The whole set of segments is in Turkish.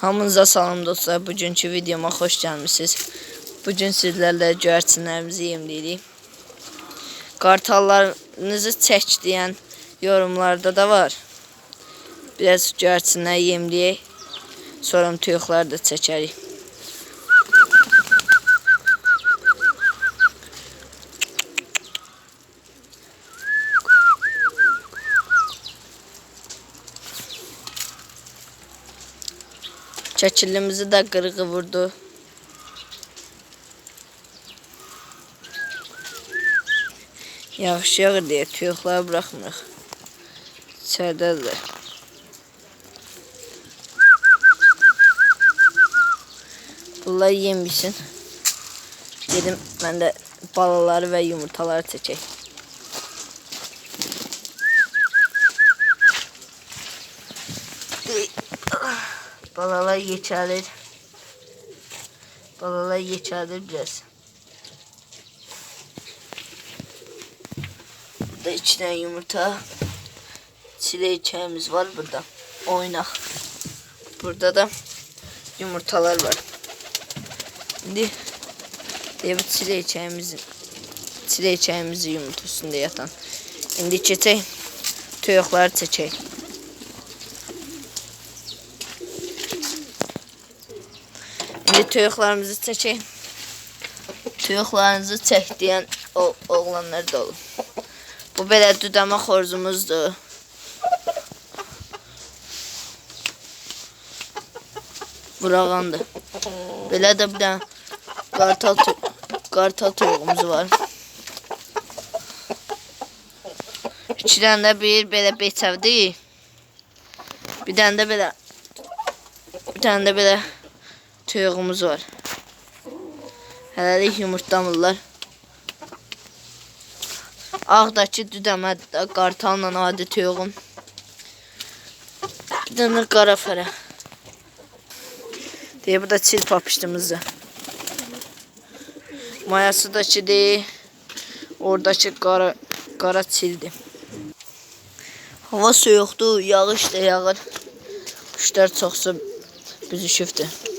Hamınıza salam dostlar. Bugünkü videoma xoş gəlmisiniz. Bugün sizlərlə göyərçinlərimizi yemləyirik. Qartallarınızı çək deyən yorumlarda da var. Biraz göyərçinlər yemləyək. Sonra tuyuqları da çəkərik. Çəkilimizi də qırğı vurdu. Yağış yağır deyə tuyuqları buraxmırıq. İçəridədirlər. Bunlar yemişsin. Dedim mən də balaları və yumurtaları çəkək. Balalar geçerler. Balalar geçerler biraz. Burada içine yumurta. Çileğimiz var burada. Oynak. Burada da yumurtalar var. Şimdi diye bu çileğimizin çileğimizin yumurtasında yatan. Şimdi çete tüyokları çekeyim. İndi tuyuqlarımızı çəkək. Tuyuqlarınızı çək deyən o oğlanlar da olur. Bu belə düdəmə xoruzumuzdur. Burağandır. Belə də bir dənə qartal, qartal tuyuğumuz var. İki dənə də bir belə beçəvdir. Bir dənə də belə bir dənə də belə tuyuğumuz var. Hələlik yumurtlamırlar. Ağdakı düdəmə də qartalla adi. Bir dənə qara fərə. Deyə bu da çil papışdımızdır. Mayası da çidir. Oradakı qara, qara çildir. Hava soyuqdur, yağış da yağır. Quşlar çoxsa büzüşübdür.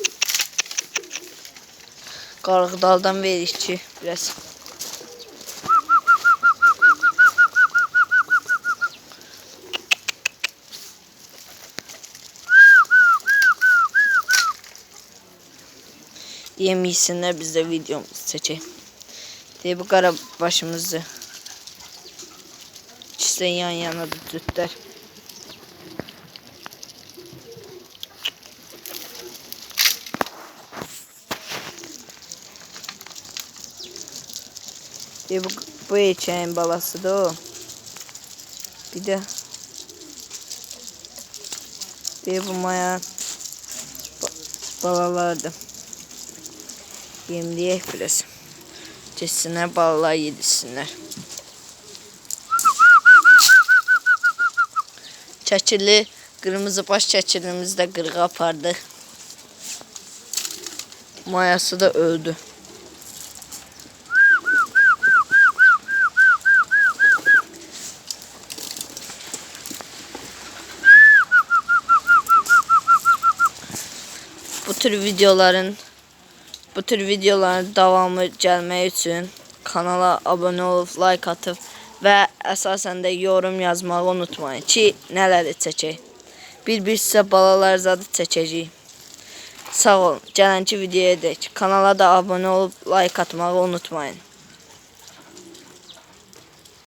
Qarğıdaldan veririk ki, biraz. Yemişsinler biz de videomuzu seçelim. Diye bu kara başımızı. İşte yan yana da Bir bu, bu içeğin balası da o. Bir de bir bu maya ba- balalardı. Yemleyek biraz. Kessinler balalar yedirsinler. Çəkili, qırmızı baş çəkilimizi də qırğa apardı. Mayası da öldü. Bu tür videoların bu tür videoların davamı gəlmək üçün kanala abunə olub, like atıb və əsasən də yorum yazmağı unutmayın ki, nələri çəkək. Bir-bir sizə balalar zadı çəkəcəyik. Sağ olun. Gələnki videoya dək. Kanala da abunə olub, like atmağı unutmayın.